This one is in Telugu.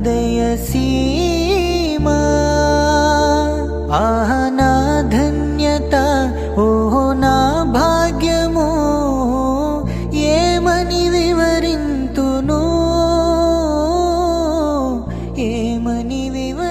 హృదయ సీమా ఆహ ధన్యత ఓ నా భాగ్యము ఏమని వివరింతును ఏమని వివరి